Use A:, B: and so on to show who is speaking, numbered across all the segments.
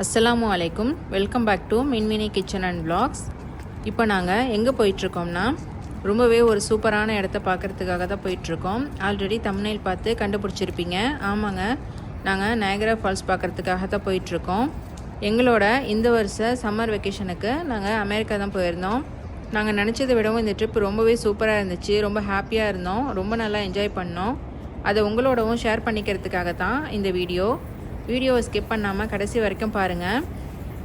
A: அஸ்ஸலாமு அலைக்கும் welcome back to Minmini Kitchen and Vlogs இப்போ நாங்கள் எங்கே போயிட்டுருக்கோம்னா ரொம்பவே ஒரு சூப்பரான இடத்த பார்க்குறதுக்காக தான் போயிட்டுருக்கோம். ஆல்ரெடி தமிழில் பார்த்து கண்டுபிடிச்சிருப்பீங்க. ஆமாங்க. நாங்கள் நயகரா ஃபால்ஸ் பார்க்குறதுக்காக தான் போயிட்டுருக்கோம். எங்களோட இந்த வருஷ சம்மர் வெக்கேஷனுக்கு நாங்கள் அமெரிக்கா தான் போயிருந்தோம். நாங்கள் நினச்சதை விடவும் இந்த ட்ரிப் ரொம்பவே சூப்பராக இருந்துச்சு. ரொம்ப ஹாப்பியாக இருந்தோம். ரொம்ப நல்லா என்ஜாய் பண்ணோம். அதை உங்களோடவும் ஷேர் பண்ணிக்கிறதுக்காக தான் இந்த வீடியோ வீடியோவை ஸ்கிப் பண்ணாமல் கடைசி வரைக்கும் பாருங்கள்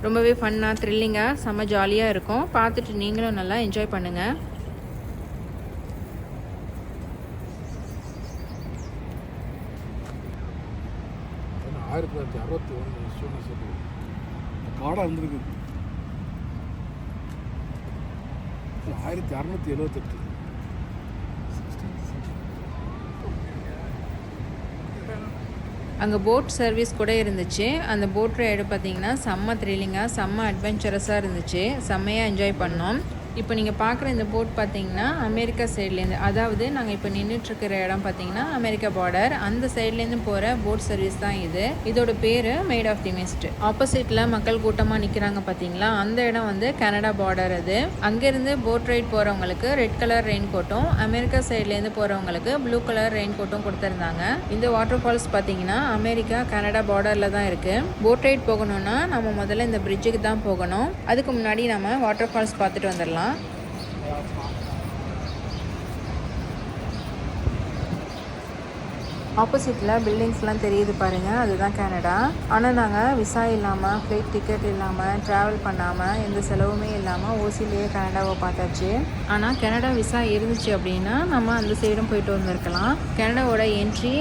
A: ரொம்பவே ஃபன்னாக த்ரில்லிங்காக செம்ம ஜாலியாக இருக்கும். பார்த்துட்டு நீங்களும் நல்லா என்ஜாய் பண்ணுங்கள்
B: ஆயிரத்தி தொள்ளாயிரத்தி அறுபத்தி ஒன்று காடாக இருந்திருக்கு ஆயிரத்தி அறநூற்றி எழுபத்தெட்டு
A: அங்கே போட் சர்வீஸ் கூட இருந்துச்சு. அந்த போட் ரைடு பார்த்தீங்கன்னா செம்ம த்ரில்லிங்காக செம்ம அட்வென்ச்சரஸாக இருந்துச்சு. செம்மையாக என்ஜாய் பண்ணோம். இப்போ நீங்கள் பார்க்குற இந்த போட் பார்த்தீங்கன்னா அமெரிக்கா சைட்லேருந்து அதாவது நாங்கள் இப்போ நின்றுட்டுருக்கிற இடம் பார்த்தீங்கன்னா அமெரிக்கா பார்டர் அந்த சைட்லேருந்து போகிற போட் சர்வீஸ் தான் இது. இதோட பேர் மேட் ஆஃப் தி மிஸ்ட் ஆப்போசிட்டில் மக்கள் கூட்டமாக நிற்கிறாங்க பார்த்தீங்களா? அந்த இடம் வந்து கனடா பார்டர் அது. அங்கேருந்து போட் ரைட் போகிறவங்களுக்கு ரெட் கலர் ரெயின் கோட்டும் அமெரிக்கா சைட்லேருந்து போகிறவங்களுக்கு ப்ளூ கலர் ரெயின் கோட்டும் கொடுத்துருந்தாங்க. இந்த வாட்டர் ஃபால்ஸ் பார்த்தீங்கன்னா அமெரிக்கா கனடா பார்டரில் தான் இருக்குது போட் ரைட் போகணும்னா நம்ம முதல்ல இந்த பிரிட்ஜுக்கு தான் போகணும். அதுக்கு முன்னாடி நம்ம வாட்டர் ஃபால்ஸ் பார்த்துட்டு வந்துடலாம். tá? ஆப்போசிட்டில் பில்டிங்ஸ்லாம் தெரியுது பாருங்கள் அதுதான் கனடா ஆனால் நாங்கள் விசா இல்லாமல் ஃப்ளைட் டிக்கெட் இல்லாமல் ட்ராவல் பண்ணாமல் எந்த செலவுமே இல்லாமல் ஓசிலேயே கனடாவை பார்த்தாச்சு. ஆனால் கனடா விசா இருந்துச்சு அப்படின்னா நம்ம அந்த சைடும் போயிட்டு வந்திருக்கலாம். கனடாவோட என்ட்ரி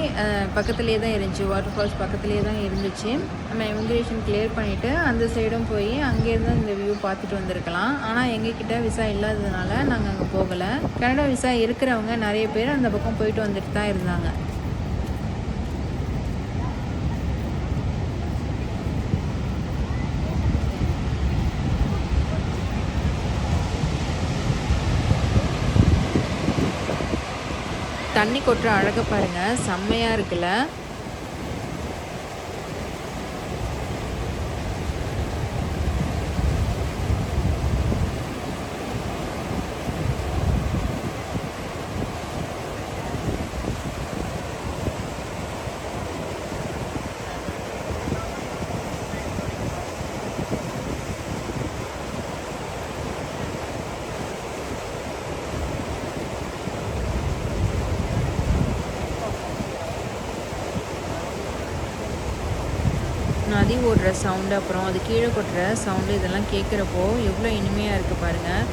A: பக்கத்துலேயே தான் இருந்துச்சு. வாட்டர் ஃபால்ஸ் பக்கத்துலேயே தான் இருந்துச்சு. நம்ம இமிக்ரேஷன் கிளியர் பண்ணிவிட்டு அந்த சைடும் போய் அங்கேருந்து இந்த வியூ பார்த்துட்டு வந்திருக்கலாம். ஆனால் எங்ககிட்ட விசா இல்லாததுனால நாங்கள் அங்கே போகலை. கனடா விசா இருக்கிறவங்க நிறைய பேர் அந்த பக்கம் போயிட்டு வந்துட்டு தான் இருந்தாங்க. தண்ணி கொட்டுற அழகை பாருங்க. செம்மையா இருக்குல்ல? நதி ஓடுற சவுண்டு அப்புறம் அது கீழே கொட்டுற சவுண்டு இதெல்லாம் கேட்குறப்போ எவ்வளோ இனிமையாக இருக்குது பாருங்கள்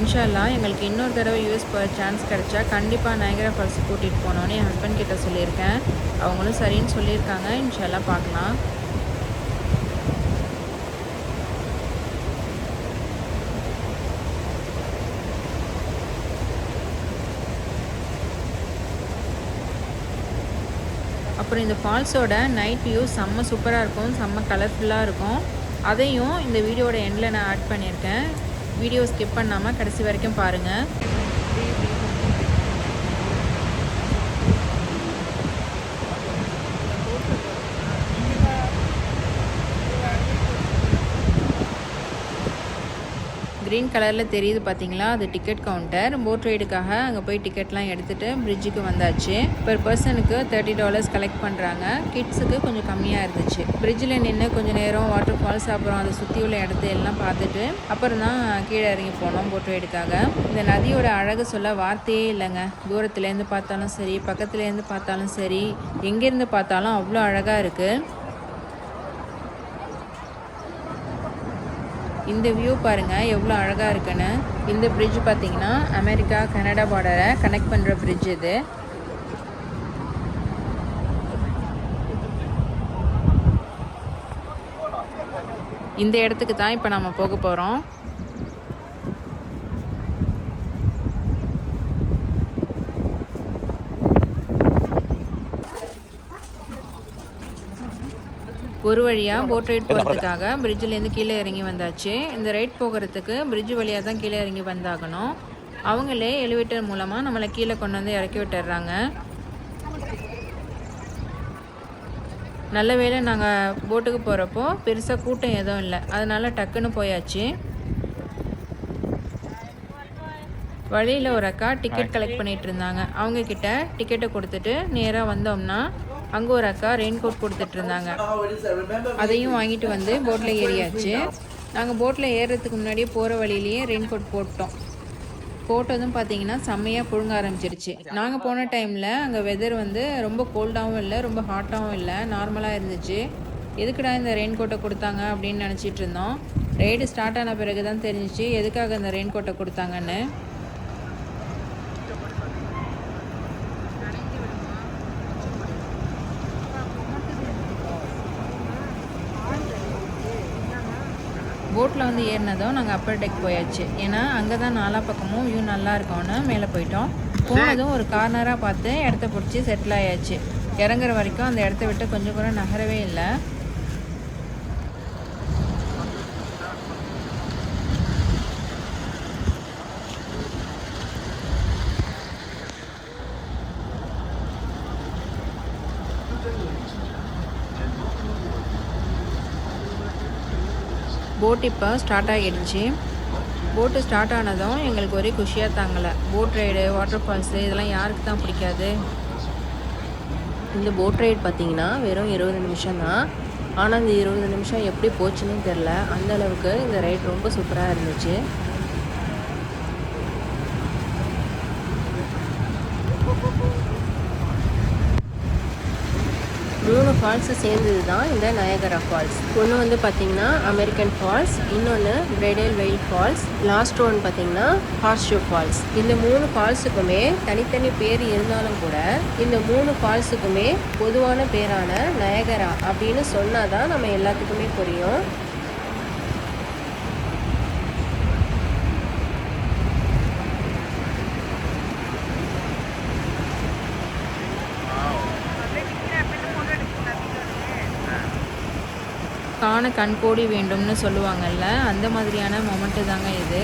A: இன்ஷால்லா எங்களுக்கு இன்னொரு தடவை யூஎஸ் போகிற சான்ஸ் கிடச்சா கண்டிப்பாக நயகரா ஃபால்ஸ் கூட்டிகிட்டு போனோன்னு என் ஹஸ்பண்ட் கிட்ட சொல்லியிருக்கேன். அவங்களும் சரின்னு சொல்லியிருக்காங்க. இன்ஷால்லா பார்க்கலாம். அப்புறம் இந்த ஃபால்ஸோட நைட் வியூ செம்ம சூப்பராக இருக்கும் செம்ம கலர்ஃபுல்லாக இருக்கும். அதையும் இந்த வீடியோட எண்டில் நான் ஆட் பண்ணியிருக்கேன். வீடியோ ஸ்கிப் பண்ணாமல் கடைசி வரைக்கும் பாருங்கள் க்ரீன் கலரில் தெரியுது பார்த்தீங்களா அது டிக்கெட் கவுண்டர் போட் ரைடுக்காக அங்கே போய் டிக்கெட்லாம் எடுத்துகிட்டு பிரிட்ஜுக்கு வந்தாச்சு. பெர் பர்சனுக்கு தேர்ட்டி டாலர்ஸ் கலெக்ட் பண்ணுறாங்க கிட்ஸுக்கு கொஞ்சம் கம்மியாக இருந்துச்சு. பிரிட்ஜில் நின்று கொஞ்சம் நேரம் வாட்டர் ஃபால்ஸ் அப்புறம் அதை சுற்றி உள்ள இடத்த எல்லாம் பார்த்துட்டு அப்புறம் தான் கீழே இறங்கி போனோம் போட் ரைடுக்காக இந்த நதியோட அழகு சொல்ல வார்த்தையே இல்லைங்க. தூரத்துலேருந்து பார்த்தாலும் சரி பக்கத்துலேருந்து பார்த்தாலும் சரி எங்கேருந்து பார்த்தாலும் அவ்வளோ அழகாக இருக்குது இந்த வியூ பாருங்கள் எவ்வளோ அழகாக இருக்குன்னு. இந்த பிரிட்ஜ் பார்த்தீங்கன்னா அமெரிக்கா கனடா பார்டரை கனெக்ட் பண்ணுற பிரிட்ஜ் இது. இந்த இடத்துக்கு தான் இப்போ நம்ம போக போகிறோம் ஒரு வழியாக போட் ரைட் போகிறதுக்காக பிரிட்ஜிலேருந்து கீழே இறங்கி வந்தாச்சு. இந்த ரைட் போகிறதுக்கு பிரிட்ஜ் வழியாக தான் கீழே இறங்கி வந்தாகணும். அவங்களே எலிவேட்டர் மூலமாக நம்மளை கீழே கொண்டு வந்து இறக்கி விட்டுறாங்க நல்ல வேளை நாங்கள் போட்டுக்கு போகிறப்போ பெருசாக கூட்டம் எதுவும் இல்லை. அதனால் டக்குன்னு போயாச்சு. வழியில் ஒரு அக்கா டிக்கெட் கலெக்ட் பண்ணிட்டு இருந்தாங்க. அவங்க கிட்ட டிக்கெட்டை கொடுத்துட்டு நேராக வந்தோம்னா அங்கே ஒரு அக்கா ரெயின் கோட் கொடுத்துட்டு இருந்தாங்க அதையும் வாங்கிட்டு வந்து போட்டில் ஏறியாச்சு. நாங்கள் போட்டில் ஏறுறதுக்கு முன்னாடியே போகிற வழியிலேயே ரெயின் கோட் போட்டோம். போட்டதும் பார்த்தீங்கன்னா செம்மையாக புழுங்க ஆரம்பிச்சிருச்சு. நாங்கள் போன டைமில் அங்கே வெதர் வந்து ரொம்ப கோல்டாகவும் இல்லை ரொம்ப ஹாட்டாகவும் இல்லை நார்மலாக இருந்துச்சு. எதுக்குடா இந்த ரெயின் கோட்டை கொடுத்தாங்க அப்படின்னு நினச்சிட்டு இருந்தோம். ரைடு ஸ்டார்ட் ஆன பிறகு தான் தெரிஞ்சிச்சு எதுக்காக இந்த ரெயின் கோட்டை கொடுத்தாங்கன்னு. போட்டில் வந்து ஏறினதும் நாங்கள் அப்பர் டெக் போயாச்சு. ஏன்னா அங்கே தான் நாலா பக்கமும் வியூ நல்லா இருக்கோன்னு மேலே போயிட்டோம். போனதும் ஒரு கார்னராக பார்த்து இடத்த பிடிச்சி செட்டில் ஆயாச்சு. இறங்குற வரைக்கும் அந்த இடத்த விட்டு கொஞ்சம் கூட நகரவே இல்லை. போட் இப்போ ஸ்டார்ட் ஆகிடுச்சு. போட்டு ஸ்டார்ட் ஆனதும் எங்களுக்கு ஒரே குஷியாக தாங்கலை. போட் ரைடு வாட்டர் ஃபால்ஸு இதெல்லாம் யாருக்கு தான் பிடிக்காது?
C: இந்த போட் ரைட் பார்த்தீங்கன்னா வெறும் இருபது நிமிஷம் தான். ஆனால் இந்த இருபது நிமிஷம் எப்படி போச்சுன்னு தெரில அந்த அளவுக்கு இந்த ரைட் ரொம்ப சூப்பராக இருந்துச்சு. மூணு ஃபால்ஸு சேர்ந்தது தான் இந்த நயகரா ஃபால்ஸ் ஒன்று வந்து பார்த்தீங்கன்னா அமெரிக்கன் ஃபால்ஸ் இன்னொன்று bridal veil falls last one பார்த்தீங்கன்னா ஹார்ஷூ ஃபால்ஸ் இந்த மூணு ஃபால்ஸுக்குமே தனித்தனி பேர் இருந்தாலும் கூட இந்த மூணு ஃபால்ஸுக்குமே பொதுவான பேரான நயகரா அப்படின்னு சொன்னால் தான் நம்ம எல்லாத்துக்குமே புரியும்.
A: காண கண்கோடி வேண்டும்னு சொல்லுவாங்கல்ல அந்த மாதிரியான மொமெண்ட்டு தாங்க இது.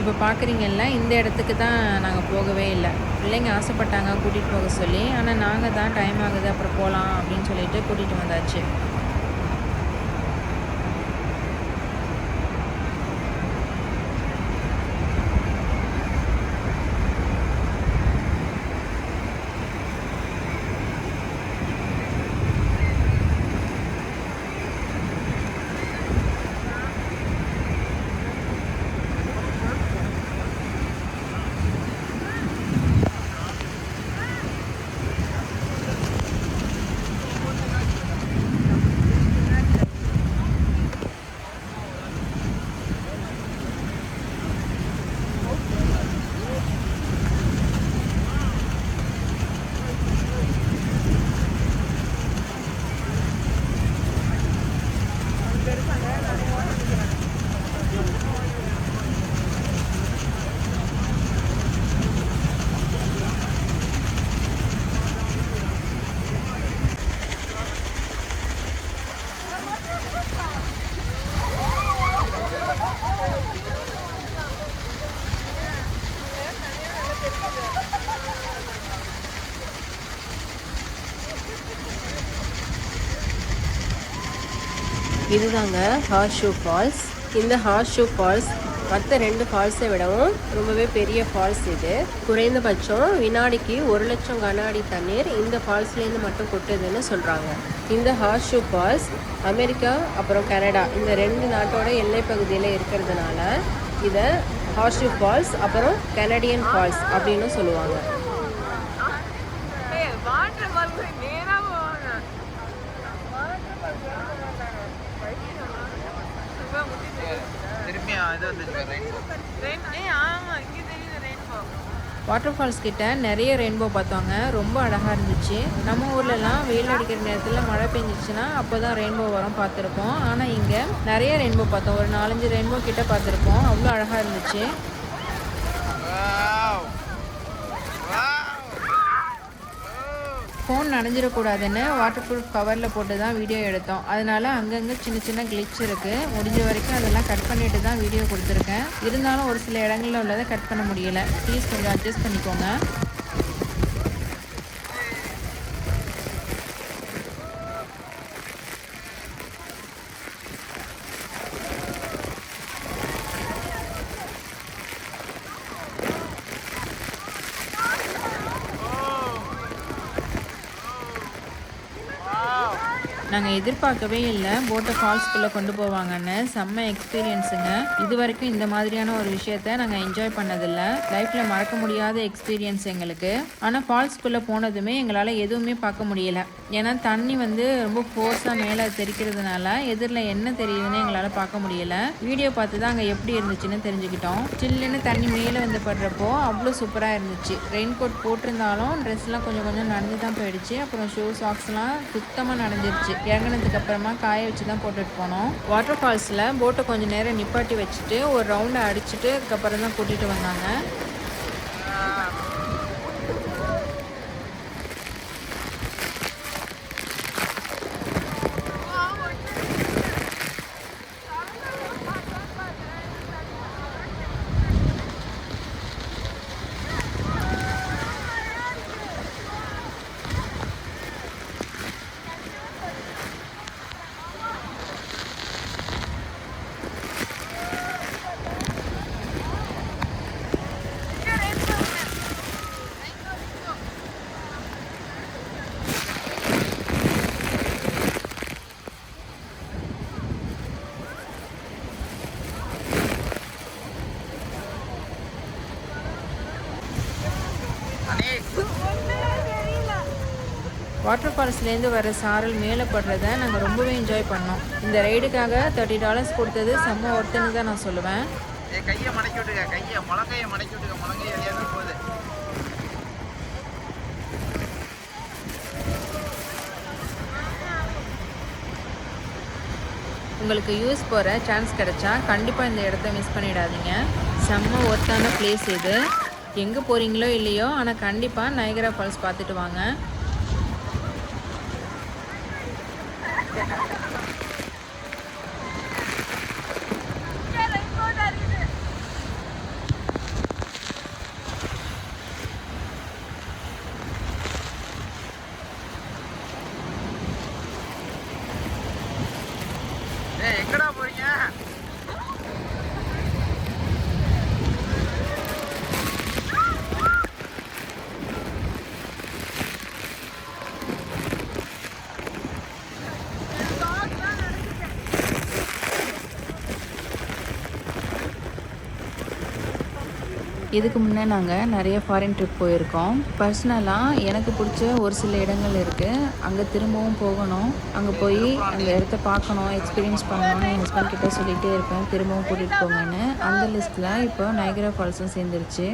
A: இப்போ பார்க்குறீங்கல்ல இந்த இடத்துக்கு தான் நாங்கள் போகவே இல்லை. பிள்ளைங்க ஆசைப்பட்டாங்க கூட்டிகிட்டு போக சொல்லி ஆனால் நாங்கள் தான் டைம் ஆகுது அப்புறம் போகலாம் அப்படின்னு சொல்லிட்டு கூட்டிகிட்டு வந்தாச்சு.
C: இதுதாங்க ஹார்ஷூ ஃபால்ஸ் இந்த ஹார்ஷூ ஃபால்ஸ் மற்ற ரெண்டு ஃபால்ஸை விடவும் ரொம்பவே பெரிய ஃபால்ஸ் இது. குறைந்தபட்சம் வினாடிக்கு ஒரு லட்சம் கன அடி தண்ணீர் இந்த ஃபால்ஸ்லேருந்து மட்டும் கொட்டுதுன்னு சொல்கிறாங்க இந்த ஹார்ஷூ ஃபால்ஸ் அமெரிக்கா அப்புறம் கனடா இந்த ரெண்டு நாட்டோட எல்லை பகுதியில் இருக்கிறதுனால இதை ஹார்ஷூ ஃபால்ஸ் அப்புறம் கனடியன் ஃபால்ஸ் அப்படின்னு சொல்லுவாங்க.
A: வாட்டர் ஃபால்ஸ் கிட்ட நிறைய ரெயின்போ பார்த்தாங்க. ரொம்ப அழகாக இருந்துச்சு. நம்ம ஊர்லலாம் வெயில் அடிக்கிற நேரத்தில் மழை பெஞ்சிச்சுன்னா அப்போ தான் ரெயின்போ வரும் பார்த்துருப்போம். ஆனால் இங்கே நிறைய ரெயின்போ பார்த்தோம். ஒரு நாலஞ்சு ரெயின்போ கிட்ட பார்த்துருப்போம். அவ்வளோ அழகாக இருந்துச்சு. ஃபோன் நனைஞ்சிடக்கூடாதுன்னு வாட்டர் ப்ரூஃப் கவரில் போட்டு தான் வீடியோ எடுத்தோம். அதனால அங்கங்கே சின்ன சின்ன கிளிச் இருக்குது முடிஞ்ச வரைக்கும் அதெல்லாம் கட் பண்ணிட்டு தான் வீடியோ கொடுத்துருக்கேன். இருந்தாலும் ஒரு சில இடங்களில் உள்ளதை கட் பண்ண முடியலை. ப்ளீஸ் கொஞ்சம் அட்ஜஸ்ட் பண்ணிக்கோங்க. நாங்கள் எதிர்பார்க்கவே இல்லை. போட்டை ஃபால்ஸ்குள்ளே கொண்டு போவாங்கன்னு. செம்ம எக்ஸ்பீரியன்ஸுங்க இது வரைக்கும் இந்த மாதிரியான ஒரு விஷயத்த நாங்கள் என்ஜாய் பண்ணதில்லை. லைஃப்பில் மறக்க முடியாத எக்ஸ்பீரியன்ஸ் எங்களுக்கு. ஆனால் ஃபால்ஸ்குள்ளே போனதுமே எங்களால் எதுவுமே பார்க்க முடியல. ஏன்னா தண்ணி வந்து ரொம்ப ஃபோர்ஸாக மேலே தெரிக்கிறதுனால எதிரில் என்ன தெரியுதுன்னு எங்களால் பார்க்க முடியல. வீடியோ பார்த்து தான் அங்கே எப்படி இருந்துச்சுன்னு தெரிஞ்சுக்கிட்டோம். சில்லுன்னு தண்ணி மேலே வந்து படுறப்போ அவ்வளோ சூப்பராக இருந்துச்சு. ரெயின் கோட் போட்டிருந்தாலும் ட்ரெஸ்லாம் கொஞ்சம் கொஞ்சம் நடந்து தான் போயிடுச்சு. அப்புறம் ஷூ சாக்ஸ்லாம் சுத்தமாக நடந்துருச்சு இறங்கினதுக்கு அப்புறமா காய வச்சு தான் போட்டுட்டு போனோம். வாட்டர் ஃபால்ஸில் போட்டை கொஞ்சம் நேரம் நிப்பாட்டி வச்சுட்டு ஒரு ரவுண்டை அடிச்சுட்டு அதுக்கப்புறம் தான் கூட்டிகிட்டு வந்தாங்க வாட்டர் ஃபால்ஸ்லேருந்து வர சாரல் மேலே படுறத நாங்கள் ரொம்பவே என்ஜாய் பண்ணோம். இந்த ரைடுக்காக தேர்ட்டி டாலர்ஸ் கொடுத்தது செம்ம ஒருத்தன்னு தான் நான் சொல்லுவேன்.
D: கையை மடக்கி விட்டுக்க கையை முழங்கையை மடக்கி விட்டுக்க முழங்கையை வெளியாந்து போகுது.
A: உங்களுக்கு யூஎஸ் போகிற சான்ஸ் கிடைச்சா கண்டிப்பாக இந்த இடத்த மிஸ் பண்ணிடாதீங்க. செம்ம ஒர்த்தான பிளேஸ் இது. எங்கே போகிறீங்களோ இல்லையோ ஆனால் கண்டிப்பாக நயகரா ஃபால்ஸ் பார்த்துட்டு வாங்க. இதுக்கு முன்னே நாங்கள் நிறைய ஃபாரின் ட்ரிப் போயிருக்கோம். பர்சனலாக எனக்கு பிடிச்ச ஒரு சில இடங்கள் இருக்குது அங்கே திரும்பவும் போகணும். அங்கே போய் அந்த இடத்த பார்க்கணும் எக்ஸ்பீரியன்ஸ் பண்ணணும்னு என் ஹஸ்பண்ட் கிட்டே சொல்லிகிட்டே இருப்பேன். திரும்பவும் கூட்டிகிட்டு போங்கன்னு. அந்த லிஸ்ட்டில் இப்போ நைகரா ஃபால்ஸும் சேர்ந்துருச்சு.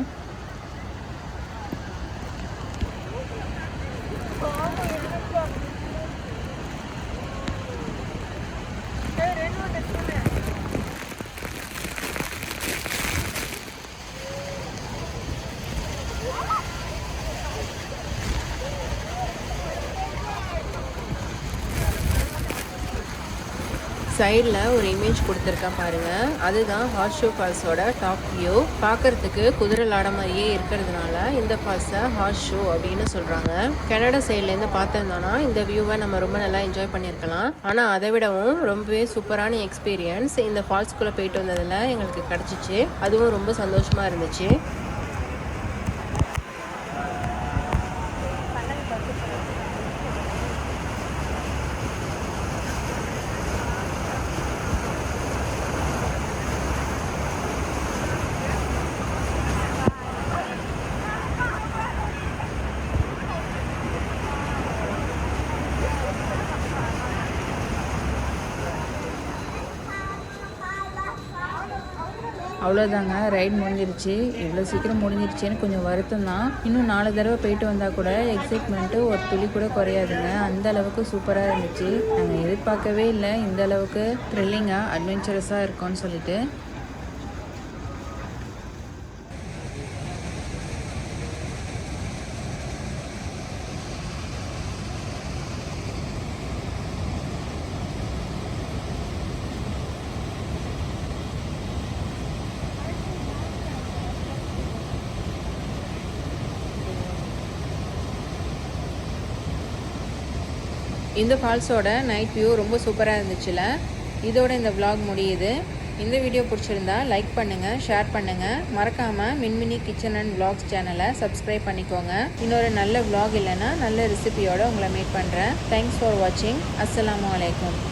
A: சைடில் ஒரு இமேஜ் கொடுத்துருக்கேன் பாருங்கள் அதுதான் ஹார்ஸ் ஃபால்ஸோட டாப் வியூ பார்க்கறதுக்கு குதிரை லாட மாதிரியே இருக்கிறதுனால இந்த ஃபால்ஸை ஹார்ஸ் அப்படின்னு சொல்கிறாங்க கனடா சைட்லேருந்து பார்த்துருந்தோன்னா இந்த வியூவை நம்ம ரொம்ப நல்லா என்ஜாய் பண்ணியிருக்கலாம். ஆனால் அதை விடவும் ரொம்பவே சூப்பரான எக்ஸ்பீரியன்ஸ் இந்த ஃபால்ஸ்குள்ளே போயிட்டு வந்ததில் எங்களுக்கு கிடச்சிச்சு. அதுவும் ரொம்ப சந்தோஷமாக இருந்துச்சு. அவ்வளோதாங்க ரைட் முடிஞ்சிருச்சு. இவ்வளோ சீக்கிரம் முடிஞ்சிருச்சுன்னு கொஞ்சம் வருத்தம் தான். இன்னும் நாலு தடவை போயிட்டு வந்தால் கூட எக்ஸைட்மெண்ட்டு ஒரு துளி கூட குறையாதுங்க. அந்த அளவுக்கு சூப்பராக இருந்துச்சு. நாங்கள் எதிர்பார்க்கவே இல்லை. இந்த அளவுக்கு த்ரில்லிங்காக அட்வென்ச்சரஸாக இருக்கும்னு சொல்லிட்டு. இந்த ஃபால்ஸோட நைட் வியூ ரொம்ப சூப்பராக இருந்துச்சுல. இதோட இந்த விலாக் முடியுது. இந்த வீடியோ பிடிச்சிருந்தா லைக் பண்ணுங்கள் ஷேர் பண்ணுங்கள் மறக்காமல் மின்மினி கிச்சன் அண்ட் விலாக்ஸ் சேனலை சப்ஸ்கிரைப் பண்ணிக்கோங்க. இன்னொரு நல்ல விலாக் இல்லைன்னா நல்ல ரெசிபியோடு உங்களை மீட் பண்ணுறேன் தேங்க்ஸ் ஃபார் வாட்சிங் அஸ்ஸலாமு வலைக்கம்